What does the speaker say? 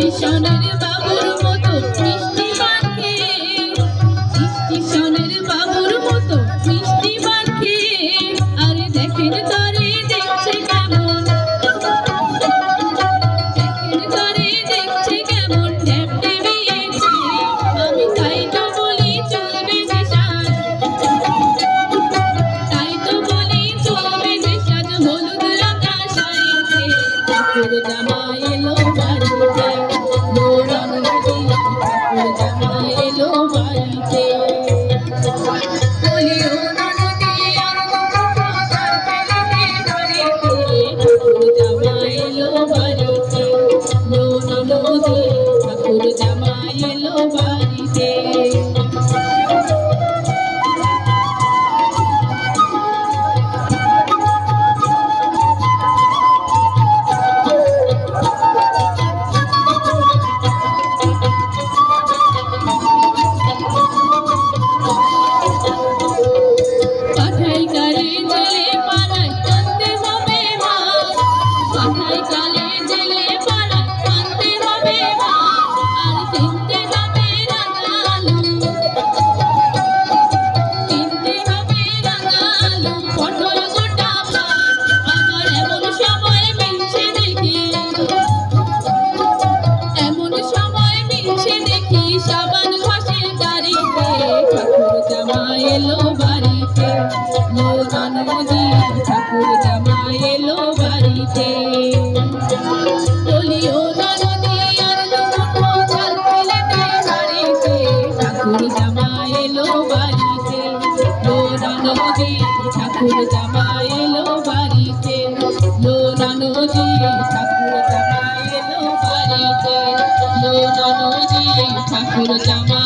স্টেশনের বাবুর মতো মিষ্টি মাখে স্টেশনের বাবুর মতো মিষ্টি মাখে আরে দেখেন তরে দেখছে কেমন। দেখেন তরে দেখছে কেমন। ট্যাপ টেবিয়েছে আমি তাই তো বলি চলবে যে সাজ তাই তো বলি চলবে যে সাজ হলুদ রাঙা শাড়িতে ঠাকুর এলো বাড়িতে। জামা এলো বাড়িতে। বাড়িতে ঠাকুর বাড়িতে। ঠাকুর বাড়িতে ঠাকুর এলো বাড়িতে। ঠাকুর ঠাকুর জামা